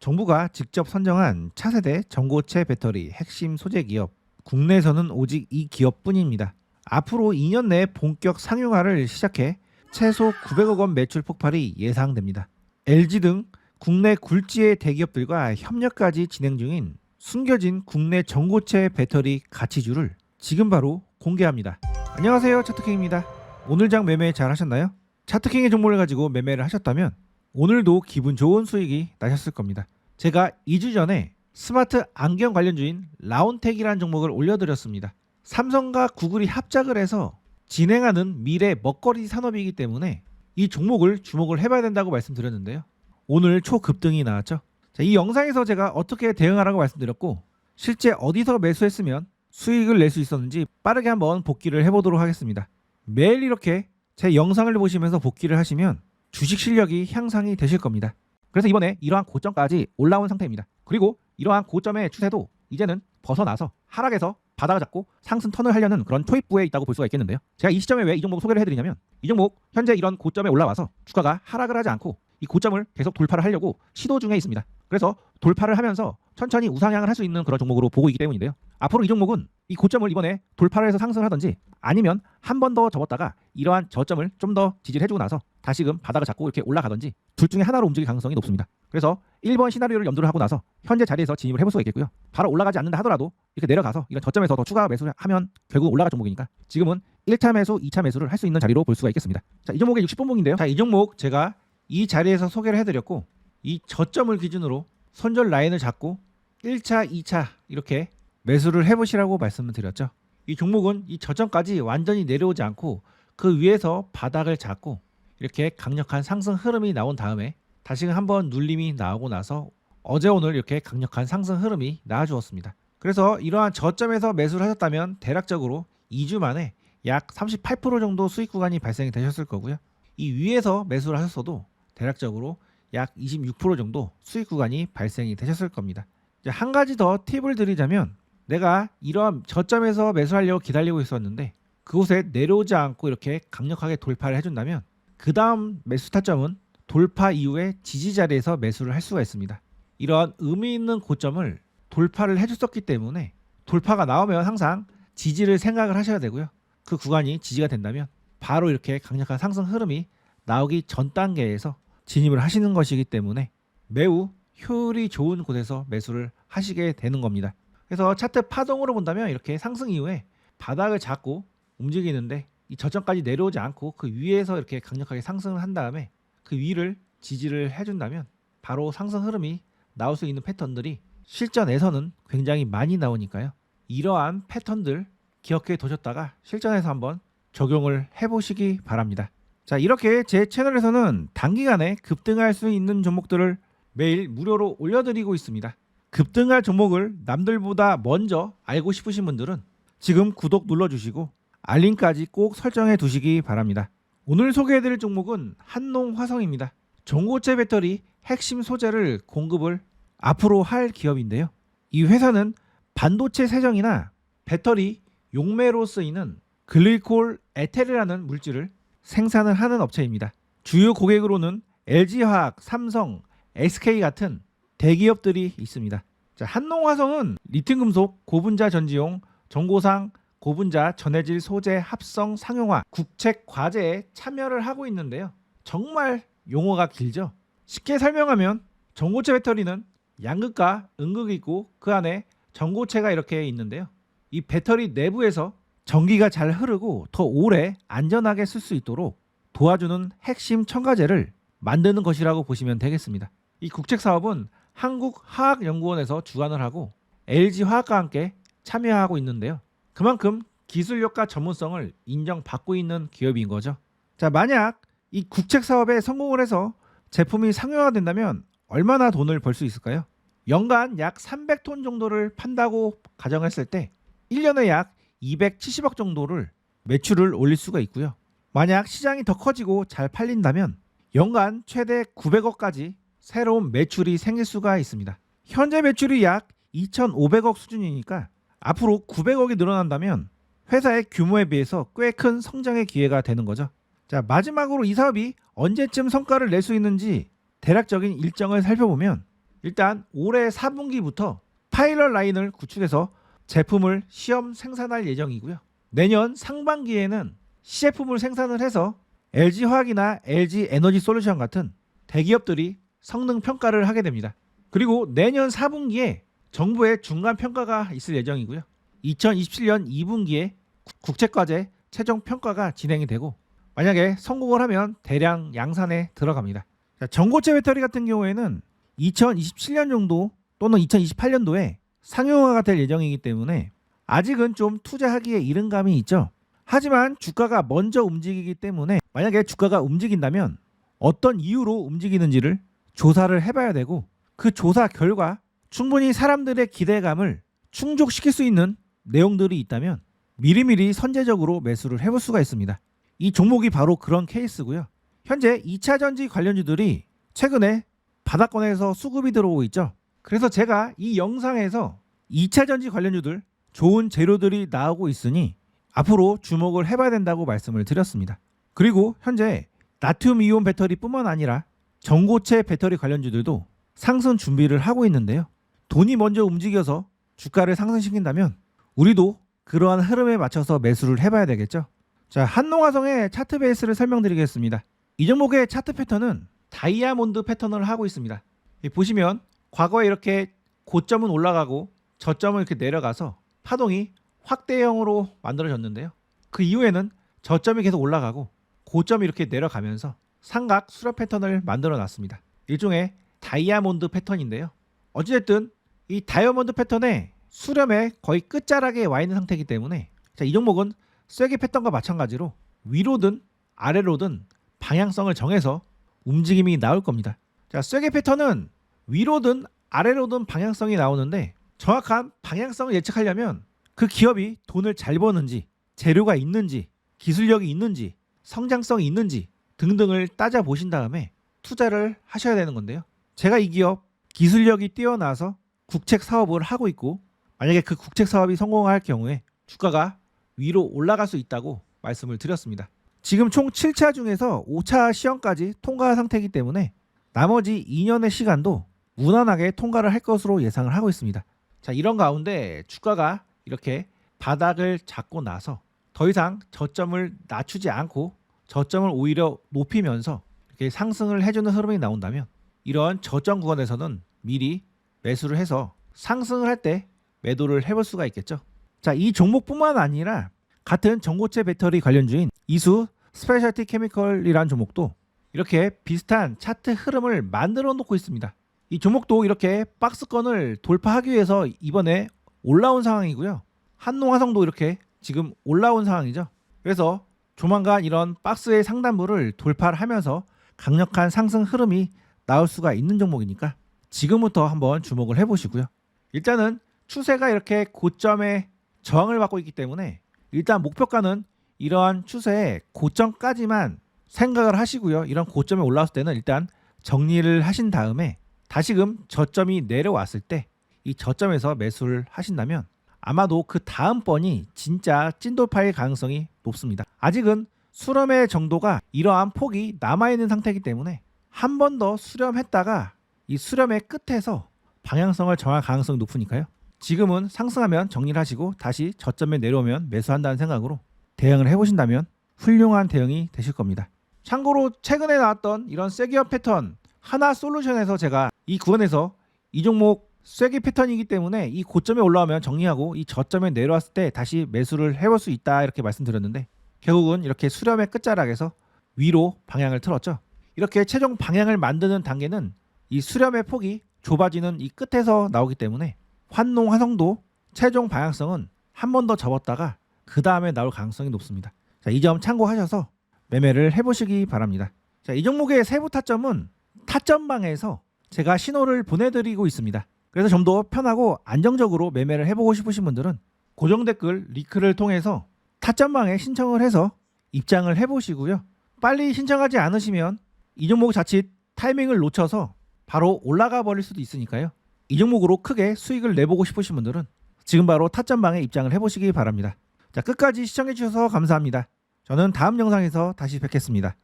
정부가 직접 선정한 차세대 전고체 배터리 핵심 소재 기업 국내에서는 오직 이 기업뿐입니다. 앞으로 2년 내에 본격 상용화를 시작해 최소 900억 원 매출 폭발이 예상됩니다. LG 등 국내 굴지의 대기업들과 협력까지 진행 중인 숨겨진 국내 전고체 배터리 가치주를 지금 바로 공개합니다. 안녕하세요 차트킹입니다. 오늘 장 매매 잘 하셨나요? 차트킹의 정보를 가지고 매매를 하셨다면 오늘도 기분 좋은 수익이 나셨을 겁니다. 제가 2주 전에 스마트 안경 관련주인 라운텍이라는 종목을 올려드렸습니다. 삼성과 구글이 합작을 해서 진행하는 미래 먹거리 산업이기 때문에 이 종목을 주목을 해봐야 된다고 말씀드렸는데요. 오늘 초급등이 나왔죠. 자, 이 영상에서 제가 어떻게 대응하라고 말씀드렸고 실제 어디서 매수했으면 수익을 낼 수 있었는지 빠르게 한번 복기를 해보도록 하겠습니다. 매일 이렇게 제 영상을 보시면서 복기를 하시면 주식 실력이 향상이 되실 겁니다. 그래서 이번에 이러한 고점까지 올라온 상태입니다. 그리고 이러한 고점의 추세도 이제는 벗어나서 하락에서 바닥을 잡고 상승 턴을 하려는 그런 초입부에 있다고 볼 수가 있겠는데요. 제가 이 시점에 왜 이 종목 소개를 해드리냐면 이 종목 현재 이런 고점에 올라와서 주가가 하락을 하지 않고 이 고점을 계속 돌파를 하려고 시도 중에 있습니다. 그래서 돌파를 하면서 천천히 우상향을 할 수 있는 그런 종목으로 보고 있기 때문인데요. 앞으로 이 종목은 이 고점을 이번에 돌파를 해서 상승을 하든지 아니면 한 번 더 접었다가 이러한 저점을 좀 더 지지를 해주고 나서 다시금 바닥을 잡고 이렇게 올라가든지 둘 중에 하나로 움직일 가능성이 높습니다. 그래서 1번 시나리오를 염두를 하고 나서 현재 자리에서 진입을 해볼 수가 있겠고요. 바로 올라가지 않는다 하더라도 이렇게 내려가서 이런 저점에서 더 추가 매수를 하면 결국 올라갈 종목이니까 지금은 1차 매수, 2차 매수를 할 수 있는 자리로 볼 수가 있겠습니다. 자, 이 종목의 60분봉인데요. 자, 이 종목 제가 이 자리에서 소개를 해드렸고 이 저점을 기준으로 손절 라인을 잡고 1차, 2차 이렇게 매수를 해보시라고 말씀을 드렸죠. 이 종목은 이 저점까지 완전히 내려오지 않고 그 위에서 바닥을 잡고 이렇게 강력한 상승 흐름이 나온 다음에 다시금 한번 눌림이 나오고 나서 어제 오늘 이렇게 강력한 상승 흐름이 나와주었습니다. 그래서 이러한 저점에서 매수를 하셨다면 대략적으로 2주 만에 약 38% 정도 수익 구간이 발생이 되셨을 거고요. 이 위에서 매수를 하셨어도 대략적으로 약 26% 정도 수익 구간이 발생이 되셨을 겁니다. 한 가지 더 팁을 드리자면 내가 이러한 저점에서 매수하려고 기다리고 있었는데 그곳에 내려오지 않고 이렇게 강력하게 돌파를 해준다면 그 다음 매수 타점은 돌파 이후에 지지 자리에서 매수를 할 수가 있습니다. 이러한 의미 있는 고점을 돌파를 해줬었기 때문에 돌파가 나오면 항상 지지를 생각을 하셔야 되고요. 그 구간이 지지가 된다면 바로 이렇게 강력한 상승 흐름이 나오기 전 단계에서 진입을 하시는 것이기 때문에 매우 효율이 좋은 곳에서 매수를 하시게 되는 겁니다. 그래서 차트 파동으로 본다면 이렇게 상승 이후에 바닥을 잡고 움직이는데 이 저점까지 내려오지 않고 그 위에서 이렇게 강력하게 상승을 한 다음에 그 위를 지지를 해준다면 바로 상승 흐름이 나올 수 있는 패턴들이 실전에서는 굉장히 많이 나오니까요. 이러한 패턴들 기억해 두셨다가 실전에서 한번 적용을 해보시기 바랍니다. 자 이렇게 제 채널에서는 단기간에 급등할 수 있는 종목들을 매일 무료로 올려드리고 있습니다. 급등할 종목을 남들보다 먼저 알고 싶으신 분들은 지금 구독 눌러주시고 알림까지 꼭 설정해 두시기 바랍니다. 오늘 소개해드릴 종목은 한농화성입니다. 전고체 배터리 핵심 소재를 공급을 앞으로 할 기업인데요. 이 회사는 반도체 세정이나 배터리 용매로 쓰이는 글리콜 에테르라는 물질을 생산을 하는 업체입니다. 주요 고객으로는 LG화학, 삼성, SK 같은 대기업들이 있습니다. 자, 한농화성은 리튬 금속 고분자 전지용 전고상 고분자 전해질 소재 합성 상용화 국책 과제에 참여를 하고 있는데요. 정말 용어가 길죠. 쉽게 설명하면 전고체 배터리는 양극과 음극이 있고 그 안에 전고체가 이렇게 있는데요. 이 배터리 내부에서 전기가 잘 흐르고 더 오래 안전하게 쓸 수 있도록 도와주는 핵심 첨가제를 만드는 것이라고 보시면 되겠습니다. 이 국책 사업은 한국화학연구원에서 주관을 하고 LG화학과 함께 참여하고 있는데요. 그만큼 기술력과 전문성을 인정받고 있는 기업인 거죠. 자, 만약 이 국책 사업에 성공을 해서 제품이 상용화 된다면 얼마나 돈을 벌 수 있을까요? 연간 약 300톤 정도를 판다고 가정했을 때 1년에 약 270억 정도를 매출을 올릴 수가 있고요. 만약 시장이 더 커지고 잘 팔린다면 연간 최대 900억까지 새로운 매출이 생길 수가 있습니다. 현재 매출이 약 2,500억 수준이니까 앞으로 900억이 늘어난다면 회사의 규모에 비해서 꽤 큰 성장의 기회가 되는 거죠. 자, 마지막으로 이 사업이 언제쯤 성과를 낼 수 있는지 대략적인 일정을 살펴보면 일단 올해 4분기부터 파일럿 라인을 구축해서 제품을 시험 생산할 예정이고요. 내년 상반기에는 시제품을 생산을 해서 LG 화학이나 LG 에너지 솔루션 같은 대기업들이 성능 평가를 하게 됩니다. 그리고 내년 4분기에 정부의 중간 평가가 있을 예정이고요. 2027년 2분기에 국제과제 최종 평가가 진행이 되고 만약에 성공을 하면 대량 양산에 들어갑니다. 자, 전고체 배터리 같은 경우에는 2027년 정도 또는 2028년도에 상용화가 될 예정이기 때문에 아직은 좀 투자하기에 이른 감이 있죠. 하지만 주가가 먼저 움직이기 때문에 만약에 주가가 움직인다면 어떤 이유로 움직이는지를 조사를 해봐야 되고 그 조사 결과 충분히 사람들의 기대감을 충족시킬 수 있는 내용들이 있다면 미리미리 선제적으로 매수를 해볼 수가 있습니다. 이 종목이 바로 그런 케이스고요. 현재 2차 전지 관련주들이 최근에 바닥권에서 수급이 들어오고 있죠. 그래서 제가 이 영상에서 2차 전지 관련주들 좋은 재료들이 나오고 있으니 앞으로 주목을 해봐야 된다고 말씀을 드렸습니다. 그리고 현재 나트륨 이온 배터리뿐만 아니라 전고체 배터리 관련주들도 상승 준비를 하고 있는데요. 돈이 먼저 움직여서 주가를 상승시킨다면 우리도 그러한 흐름에 맞춰서 매수를 해봐야 되겠죠. 자, 한농화성의 차트 베이스를 설명드리겠습니다. 이 종목의 차트 패턴은 다이아몬드 패턴을 하고 있습니다. 이 보시면 과거에 이렇게 고점은 올라가고 저점은 이렇게 내려가서 파동이 확대형으로 만들어졌는데요. 그 이후에는 저점이 계속 올라가고 고점이 이렇게 내려가면서 삼각 수렴 패턴을 만들어 놨습니다. 일종의 다이아몬드 패턴인데요. 어찌됐든 이 다이아몬드 패턴의 수렴의 거의 끝자락에 와 있는 상태이기 때문에 자, 이 종목은 쐐기 패턴과 마찬가지로 위로든 아래로든 방향성을 정해서 움직임이 나올 겁니다. 자, 쐐기 패턴은 위로든 아래로든 방향성이 나오는데 정확한 방향성을 예측하려면 그 기업이 돈을 잘 버는지 재료가 있는지 기술력이 있는지 성장성이 있는지 등등을 따져 보신 다음에 투자를 하셔야 되는 건데요. 제가 이 기업 기술력이 뛰어나서 국책 사업을 하고 있고 만약에 그 국책 사업이 성공할 경우에 주가가 위로 올라갈 수 있다고 말씀을 드렸습니다. 지금 총 7차 중에서 5차 시험까지 통과 상태이기 때문에 나머지 2년의 시간도 무난하게 통과를 할 것으로 예상을 하고 있습니다. 자, 이런 가운데 주가가 이렇게 바닥을 잡고 나서 더 이상 저점을 낮추지 않고 저점을 오히려 높이면서 이렇게 상승을 해주는 흐름이 나온다면 이런 저점 구간에서는 미리 매수를 해서 상승을 할 때 매도를 해볼 수가 있겠죠. 자, 이 종목뿐만 아니라 같은 전고체 배터리 관련주인 이수 스페셜티 케미컬이라는 종목도 이렇게 비슷한 차트 흐름을 만들어 놓고 있습니다. 이 종목도 이렇게 박스권을 돌파하기 위해서 이번에 올라온 상황이고요. 한농화성도 이렇게 지금 올라온 상황이죠. 그래서 조만간 이런 박스의 상단부를 돌파를 하면서 강력한 상승 흐름이 나올 수가 있는 종목이니까 지금부터 한번 주목을 해보시고요. 일단은 추세가 이렇게 고점에 저항을 받고 있기 때문에 일단 목표가는 이러한 추세의 고점까지만 생각을 하시고요. 이런 고점에 올라왔을 때는 일단 정리를 하신 다음에 다시금 저점이 내려왔을 때 이 저점에서 매수를 하신다면 아마도 그 다음 번이 진짜 찐돌파일 가능성이 높습니다. 아직은 수렴의 정도가 이러한 폭이 남아있는 상태이기 때문에 한 번 더 수렴했다가 이 수렴의 끝에서 방향성을 정할 가능성이 높으니까요. 지금은 상승하면 정리를 하시고 다시 저점에 내려오면 매수한다는 생각으로 대응을 해보신다면 훌륭한 대응이 되실 겁니다. 참고로 최근에 나왔던 이런 쐐기업 패턴 하나 솔루션에서 제가 이 구간에서 이 종목 쐐기 패턴이기 때문에 이 고점에 올라오면 정리하고 이 저점에 내려왔을 때 다시 매수를 해볼 수 있다 이렇게 말씀드렸는데 결국은 이렇게 수렴의 끝자락에서 위로 방향을 틀었죠. 이렇게 최종 방향을 만드는 단계는 이 수렴의 폭이 좁아지는 이 끝에서 나오기 때문에 환농 화성도 최종 방향성은 한 번 더 접었다가 그 다음에 나올 가능성이 높습니다. 자, 이 점 참고하셔서 매매를 해보시기 바랍니다. 자, 이 종목의 세부 타점은 타점방에서 제가 신호를 보내드리고 있습니다. 그래서 좀 더 편하고 안정적으로 매매를 해보고 싶으신 분들은 고정 댓글 링크를 통해서 타점방에 신청을 해서 입장을 해보시고요. 빨리 신청하지 않으시면 이 종목 자칫 타이밍을 놓쳐서 바로 올라가 버릴 수도 있으니까요. 이 종목으로 크게 수익을 내보고 싶으신 분들은 지금 바로 타점방에 입장을 해보시기 바랍니다. 자, 끝까지 시청해주셔서 감사합니다. 저는 다음 영상에서 다시 뵙겠습니다.